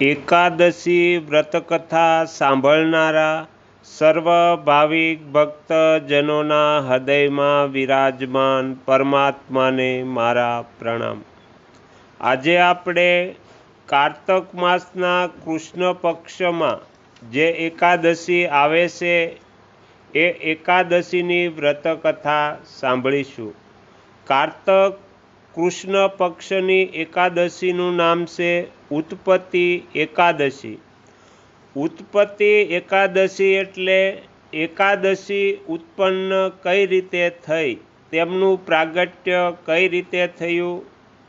એકાદશી વ્રતકથા સાંભળનારા સર્વ ભાવિક ભક્તજનોના હૃદયમાં વિરાજમાન પરમાત્માને મારા પ્રણામ. આજે આપણે કારતક માસના કૃષ્ણ પક્ષમાં જે એકાદશી આવે છે, એ એકાદશીની વ્રતકથા સાંભળીશું. કારતક કૃષ્ણ પક્ષની એકાદશીનું નામ છે ઉત્પત્તિ એકાદશી. ઉત્પત્તિ એકાદશી એટલે એકાદશી ઉત્પન્ન કઈ રીતે થઈ, તેમનું પ્રાગટ્ય કઈ રીતે થયું,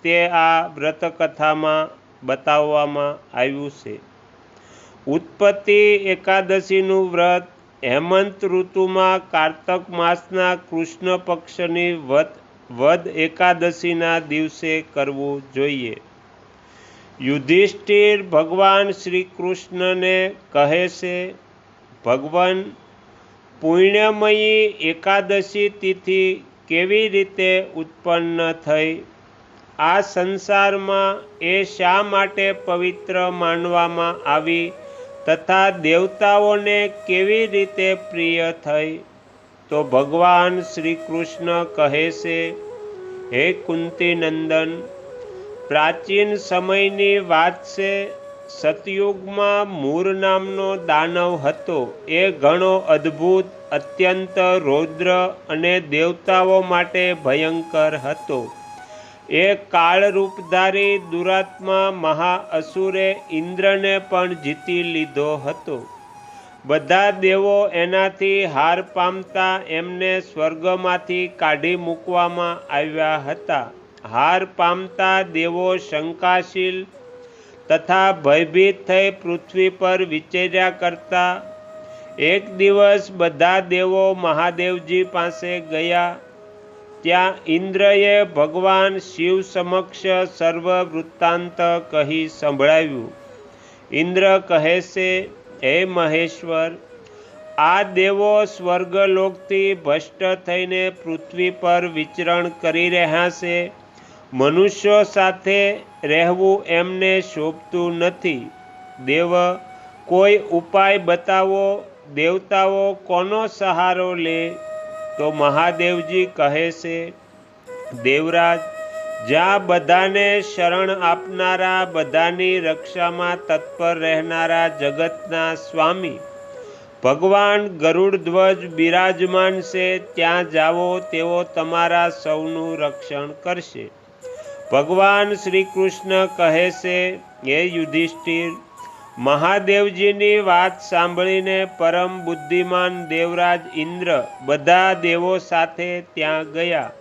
તે આ વ્રતકથામાં બતાવવામાં આવ્યું છે. ઉત્પત્તિ એકાદશીનું વ્રત હેમંત ઋતુમાં કારતક માસના કૃષ્ણ પક્ષની વધ વદ એકાદશીના દિવસે કરવું જોઈએ. યુધિષ્ઠિર ભગવાન શ્રી કૃષ્ણને કહે છે, ભગવાન, પુણ્યમયી એકાદશી તિથિ કેવી રીતે ઉત્પન્ન થઈ? આ સંસારમાં એ શા માટે પવિત્ર માનવામાં આવી તથા દેવતાઓને કેવી રીતે પ્રિય થઈ? તો ભગવાન શ્રી કૃષ્ણ કહે છે, હે કુંતી નંદન પ્રાચીન સમયની વાત છે, સતયુગમાં મૂર નામનો દાનવ હતો. એ ઘણો અદ્ભુત, અત્યંત રૌદ્ર અને દેવતાઓ માટે ભયંકર હતો. એ કાળરૂપધારી દુરાત્મા મહાઅસુરે ઇન્દ્રને પણ જીતી લીધો હતો. બધા દેવો એનાથી હાર પામતા એમને સ્વર્ગમાંથી કાઢી મૂકવામાં આવ્યા હતા. હાર પામતા દેવો શંકાશીલ તથા ભયભીત થઈ પૃથ્વી પર વિચર્યા કરતા. એક દિવસ બધા દેવો મહાદેવજી પાસે ગયા. ત્યાં ઇન્દ્રએ ભગવાન શિવ સમક્ષ સર્વ વૃત્તાંત કહી સંભળાવ્યું. ઇન્દ્ર કહે છે, હે મહેશ્વર, આ દેવો સ્વર્ગલોકથી ભ્રષ્ટ થઈને પૃથ્વી પર વિચરણ કરી રહ્યા છે. મનુષ્યો સાથે રહેવું એમને શોભતું નથી. દેવ, કોઈ ઉપાય બતાવો? દેવતાઓ કોનો સહારો લે? તો મહાદેવજી કહે છે, દેવરાજ, જ્યાં બધાને શરણ આપનારા, બધાની રક્ષામાં તત્પર રહેનારા જગતના સ્વામી. ભગવાન ગરુડ ધ્વજ બિરાજમાન છે, ત્યાં જાઓ, તેઓ તમારા સૌનું રક્ષણ કરશે. ભગવાન શ્રી કૃષ્ણ કહે છે, હે યુધિષ્ઠિર, મહાદેવજીની વાત સાંભળીને પરમ બુદ્ધિમાન દેવરાજ ઇન્દ્ર બધા દેવો સાથે ત્યાં ગયા.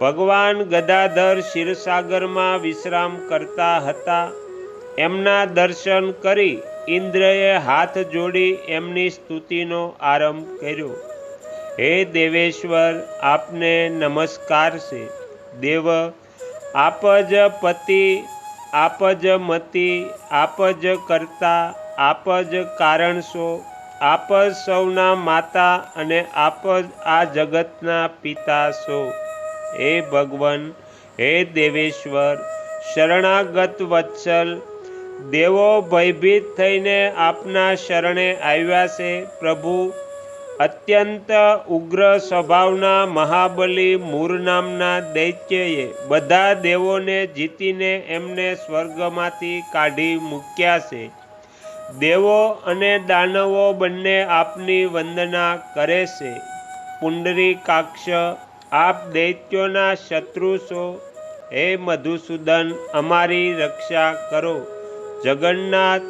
ભગવાન ગદાધર ક્ષીરસાગરમાં વિશ્રામ કરતા હતા. એમના દર્શન કરી ઇન્દ્રએ હાથ જોડી એમની સ્તુતિનો આરંભ કર્યો. હે દેવેશ્વર, આપને નમસ્કાર છે. દેવ આપ જ પતિ, આપ જ મતિ, આપ જ કરતા, આપ જ કારણ સો આપ સૌના માતા અને આપ આ જગતના પિતા સો હે ભગવાન, હે દેવેશ્વર, શરણાગત વત્સલ, દેવો ભયભીત થઈને આપના શરણે આવ્યા છે, પ્રભુ. અત્યંત ઉગ્ર સ્વભાવના મહાબલી મૂર નામના દૈત્યએ બધા દેવોને જીતીને એમને સ્વર્ગમાંથી કાઢી મૂક્યા છે. દેવો અને દાનવો બંને આપની વંદના કરે છે. પુંડરી કાક્ષ, આપ દૈત્યોના શત્રુ છો. હે મધુસૂદન, અમારી રક્ષા કરો. જગન્નાથ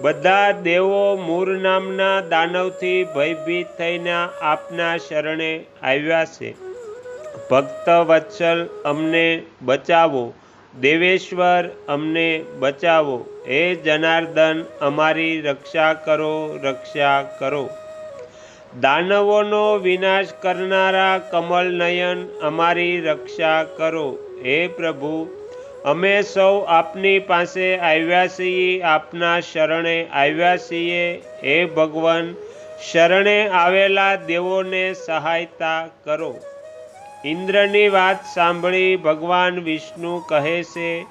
બધા દેવો મૂર નામના દાનવથી ભયભીત થઈને આપના શરણે આવ્યા છે. ભક્ત વત્સલ, અમને બચાવો. દેવેશ્વર, અમને બચાવો. હે જનાર્દન, અમારી રક્ષા કરો રક્ષા કરો. દાનવોનો વિનાશ કરનારા કમલ નયન અમારી રક્ષા કરો. હે પ્રભુ અમે સૌ આપની પાસે આવ્યા છીએ, આપના શરણે આવ્યા છીએ, હે ભગવાન. શરણે આવેલા દેવોને સહાયતા કરો. ઇન્દ્રની વાત સાંભળી ભગવાન વિષ્ણુ કહે છે,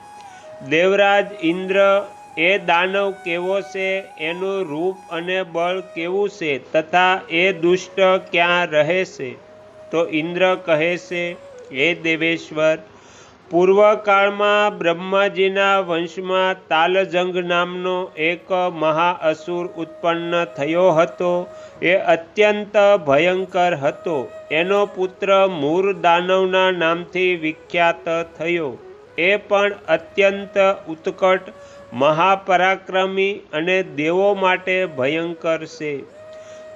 દેવરાજ ઇન્દ્ર, એ દાનવ કેવો છે? એનું રૂપ અને બળ કેવું છે? તથા એ દુષ્ટ ક્યાં રહે છે? તો ઇન્દ્ર કહે છે, હે દેવેશ્વર પૂર્વકાળમાં બ્રહ્માજીના વંશમાં તાલજંગ નામનો એક મહાઅસુર ઉત્પન્ન થયો હતો. એ અત્યંત ભયંકર હતો. એનો પુત્ર મૂર દાનવના નામથી વિખ્યાત થયો. એ પણ અત્યંત ઉત્કટ, મહાપરાક્રમી અને દેવો માટે ભયંકર છે.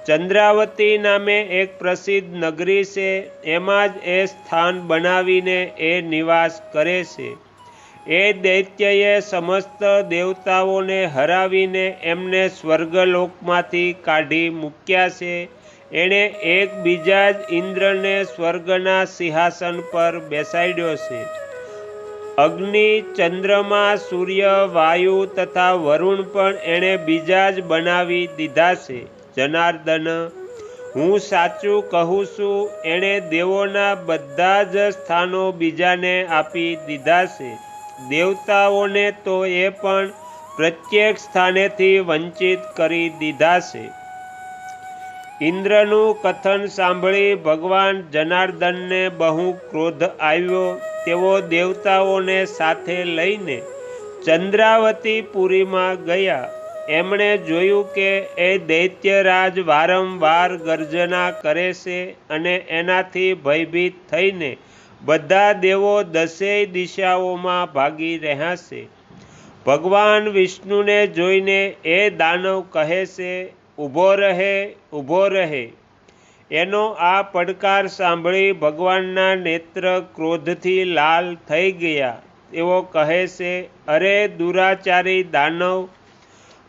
ચંદ્રાવતી નામે એક પ્રસિદ્ધ નગરી છે. એમાં જ એ સ્થાન બનાવીને એ નિવાસ કરે છે. એ દૈત્યએ સમસ્ત દેવતાઓને હરાવીને એમને સ્વર્ગલોકમાંથી કાઢી મૂક્યા છે. એણે એકબીજા જ ઇન્દ્રને સ્વર્ગના સિંહાસન પર બેસાડ્યો છે. અગ્નિ, ચંદ્રમા, સૂર્ય, વાયુ તથા વરુણ પણ એણે બીજા જ બનાવી દીધા છે. જનાર્દન, હું સાચું કહું છું, એણે દેવોના બધા જ સ્થાનો બીજાને આપી દીધા છે. દેવતાઓને તો એ પણ પ્રત્યેક સ્થાનેથી વંચિત કરી દીધા છે. ઇન્દ્રનું કથન સાંભળી ભગવાન જનાર્દનને બહુ ક્રોધ આવ્યો. તેઓ દેવતાઓને સાથે લઈને ચંદ્રાવતી પુરીમાં ગયા. એમણે જોયું કે એ દૈત્યરાજ વારંવાર ગર્જના કરે છે અને એનાથી ભયભીત થઈને બધા દેવો દસેય દિશાઓમાં ભાગી રહ્યા છે. ભગવાન વિષ્ણુને જોઈને એ દાનવ કહે છે ઊભો રહે ઊભો રહે. એનો આ પડકાર સાંભળી ભગવાનના નેત્ર ક્રોધથી લાલ થઈ ગયા. એવો કહે છે, અરે દુરાચારી દાનવ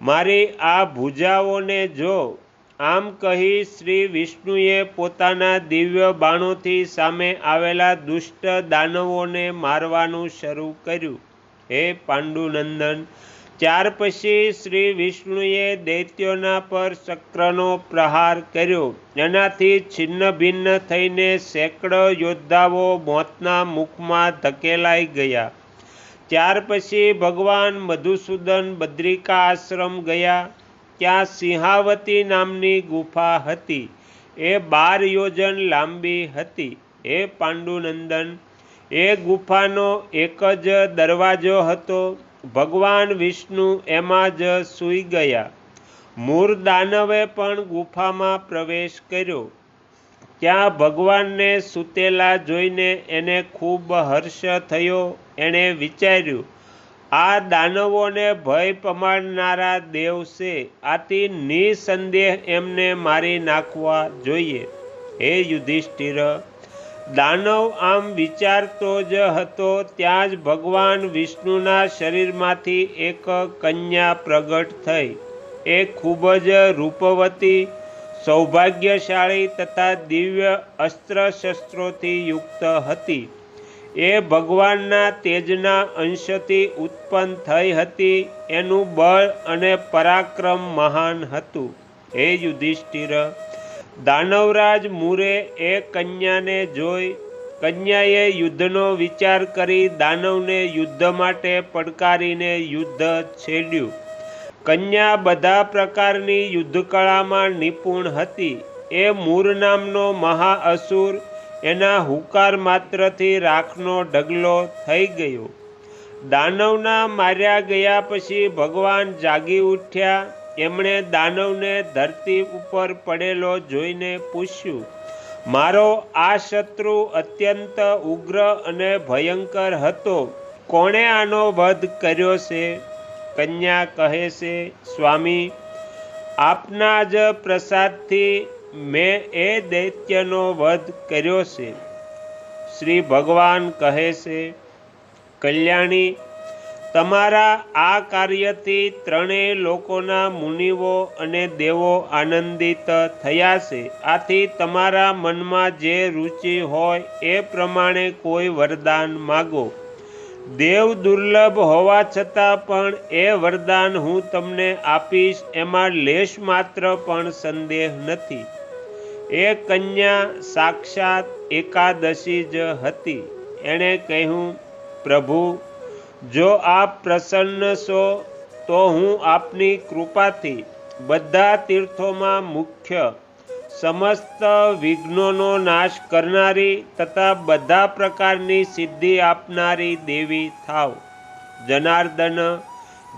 મારી આ ભૂજાઓને જો આમ કહી શ્રી વિષ્ણુએ પોતાના દિવ્ય બાણોથી સામે આવેલા દુષ્ટ દાનવોને મારવાનું શરૂ કર્યું. હે પાંડુનંદન, ત્યાર પછી શ્રી વિષ્ણુએ દૈત્યોના પર ચક્રનો પ્રહાર કર્યો. એનાથી છિન્ન ભિન્ન થઈને સેંકડો યોદ્ધાઓ મોતના મુખમાં ધકેલાઈ ગયા. ત્યાર પછી ભગવાન મધુસૂદન બદ્રિકા આશ્રમ ગયા. ત્યાં સિંહાવતી નામની ગુફા હતી. એ બાર યોજન લાંબી હતી. એ પાંડુનંદન, એ ગુફાનો એક જ દરવાજો હતો. ભગવાન વિષ્ણુ એમાં જ સૂઈ ગયા. મૂળ દાનવે પણ ગુફામાં પ્રવેશ કર્યો. ત્યાં ભગવાનને સૂતેલા જોઈને એને ખૂબ હર્ષ થયો. એણે વિચાર્યું, આ દાનવોને ભય પમાડનારા દેવ છે. આથી નિસંદેહ એમને મારી નાખવા જોઈએ. હે યુધિષ્ઠિર, દાનવ આમ વિચારતો જ હતો ત્યાં જ ભગવાન વિષ્ણુના શરીરમાંથી એક કન્યા પ્રગટ થઈ. એ ખૂબ જ રૂપવતી સૌભાગ્યશાળી તથા દિવ્ય અસ્ત્ર શસ્ત્રોથી યુક્ત હતી. એ ભગવાનના તેજના અંશથી ઉત્પન્ન થઈ હતી. એનું બળ અને પરાક્રમ મહાન હતું. હે યુધિષ્ઠિર, દાનવરાજ મૂરે એ કન્યાને જોઈ, કન્યાએ યુદ્ધનો વિચાર કરી દાનવને યુદ્ધ માટે પડકારીને યુદ્ધ છેડ્યું. કન્યા બધા પ્રકારની યુદ્ધકળામાં નિપુણ હતી. એ મૂર નામનો મહાઅસુર એના હુકાર માત્રથી રાખનો ઢગલો થઈ ગયો. દાનવના માર્યા ગયા પછી ભગવાન જાગી ઉઠ્યા. એમણે દાનવને ધરતી ઉપર પડેલો જોઈને પૂછ્યું, મારો આ શત્રુ અત્યંત ઉગ્ર અને ભયંકર હતો. કોણે આનો વધ કર્યો છે? કન્યા કહે છે, સ્વામી, આપના જ પ્રસાદથી મેં એ દૈત્યનો વધ કર્યો છે. શ્રી ભગવાન કહે છે, કલ્યાણી, તમારા આ કાર્યથી ત્રણેય લોકોના મુનિઓ અને દેવો આનંદિત થયા છે. આથી તમારા મનમાં જે રુચિ હોય એ પ્રમાણે કોઈ વરદાન માગો. દેવ દુર્લભ હોવા છતાં પણ એ વરદાન હું તમને આપીશ, એમાં લેશ માત્ર પણ સંદેહ નથી. એ કન્યા સાક્ષાત એકાદશી જ હતી. એણે કહ્યું, પ્રભુ, જો આપ પ્રસન્ન છો, તો હું આપની કૃપાથી બધા તીર્થોમાં મુખ્ય સમસ્ત વિઘ્નોનો નાશ કરનારી તથા બધા પ્રકારની સિદ્ધિ આપનારી દેવી થાવ. જનાર્દન,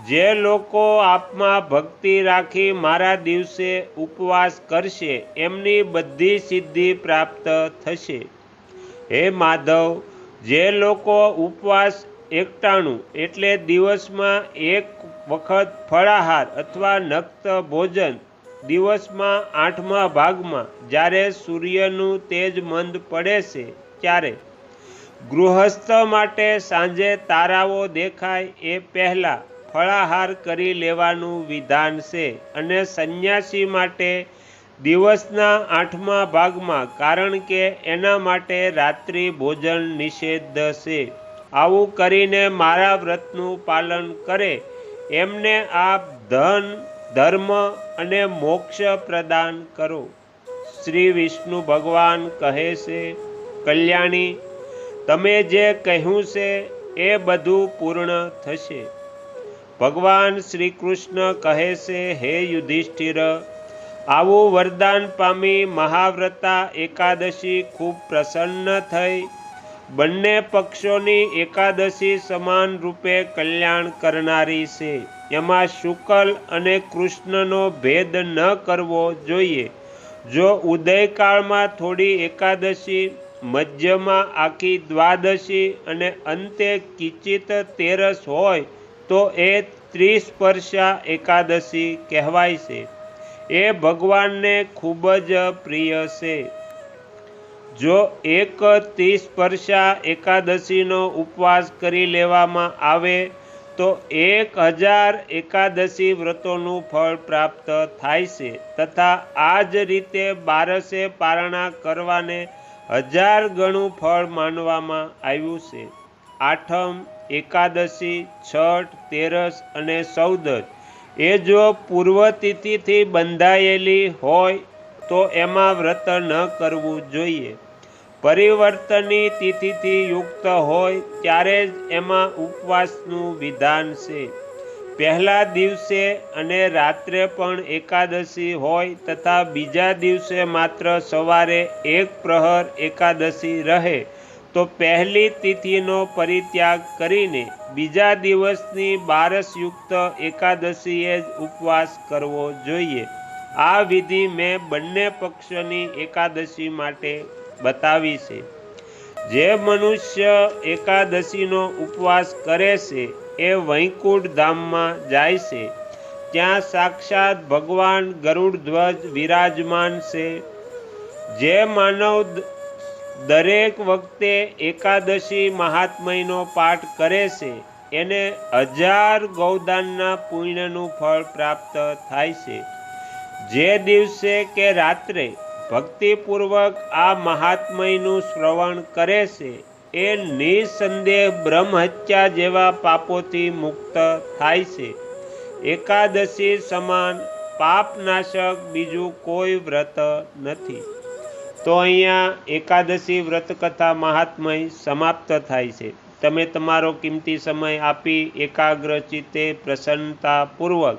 જે લોકો આપમાં ભક્તિ રાખી મારા દિવસે ઉપવાસ કરશે, એમની બધી સિદ્ધિ પ્રાપ્ત થશે. હે માધવ, જે લોકો ઉપવાસ એકટાણું, એટલે દિવસમાં એક વખત ફળાહાર અથવા નક્ત ભોજન દિવસમાં આઠમા ભાગમાં જ્યારે સૂર્યનું તેજ મંદ પડે છે, ત્યારે ગૃહસ્થ માટે સાંજે તારાઓ દેખાય એ પહેલાં ફળાહાર કરી લેવાનું વિધાન છે અને સંન્યાસી માટે દિવસના આઠમા ભાગમાં, કારણ કે એના માટે રાત્રિ ભોજન નિષેધ છે. આવું કરીને મારા વ્રતનું પાલન કરે, એમને આપ ધન ધર્મ અને મોક્ષ પ્રદાન કરો. શ્રી વિષ્ણુ ભગવાન કહે છે, કલ્યાણી, તમે જે કહ્યું છે એ બધું પૂર્ણ થશે. ભગવાન શ્રી કૃષ્ણ કહે છે, હે યુધિષ્ઠિર, આવું વરદાન પામી મહાવ્રતા એકાદશી ખૂબ પ્રસન્ન થઈ બંને પક્ષોની એકાદશી સમાન રૂપે કલ્યાણ કરનારી છે. એમાં શુકલ અને કૃષ્ણનો ભેદ ન કરવો જોઈએ. જો ઉદયકાળમાં થોડી એકાદશી, મધ્યમાં આખી દ્વાદશી અને અંતે કિચિત તેરસ હોય, તો એ ત્રિસ્પર્શા એકાદશી કહેવાય છે. એ ભગવાનને ખૂબ જ પ્રિય છે. જો એક સ્પર્શા એકાદશીનો ઉપવાસ કરી લેવામાં આવે, તો એક હજાર એકાદશી વ્રતોનું ફળ પ્રાપ્ત થાય છે તથા આ જ રીતે બારસે પારણા કરવાને હજાર ગણું ફળ માનવામાં આવ્યું છે. આઠમ, એકાદશી, છઠ, તેરસ અને ચૌદશ એ જો પૂર્વ તિથિથી બંધાયેલી હોય તો એમાં વ્રત ન કરવું જોઈએ. પરિવર્તનની તિથિથી યુક્ત હોય ત્યારે જ એમાં ઉપવાસનું વિધાન છે. પહેલા દિવસે અને રાત્રે પણ એકાદશી હોય તથા બીજા દિવસે માત્ર સવારે એક પ્રહર એકાદશી રહે, તો પહેલી તિથિનો પરિત્યાગ કરીને બીજા દિવસની બારસયુક્ત એકાદશીએ જ ઉપવાસ કરવો જોઈએ. આ વિધિ મેં બંને પક્ષની એકાદશી માટે બતાવી છે. જે મનુષ્ય એકાદશીનો ઉપવાસ કરે છે, એ વૈકુંઠ ધામમાં જાય છે. ત્યાં સાક્ષાત ભગવાન ગરુડ ધ્વજ વિરાજમાન છે. જે માનવ દરેક વખતે એકાદશી મહાત્મયનો પાઠ કરે છે, એને હજાર ગૌદાનના પુણ્યનું ફળ પ્રાપ્ત થાય છે. જે દિવસે કે રાત્રે ભક્તિપૂર્વક આ મહાત્મયનું શ્રવણ કરે છે, એ નિસંદેહ બ્રહ્મહત્યા જેવા પાપોથી મુક્ત થાય છે. એકાદશી સમાન પાપનાશક બીજું કોઈ વ્રત નથી. તો અહીંયા એકાદશી વ્રત કથા મહાત્મય સમાપ્ત થાય છે. તમે તમારો કિંમતી સમય આપી એકાગ્ર ચિત્તે પ્રસન્નતાપૂર્વક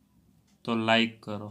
તો લાઈક કરો.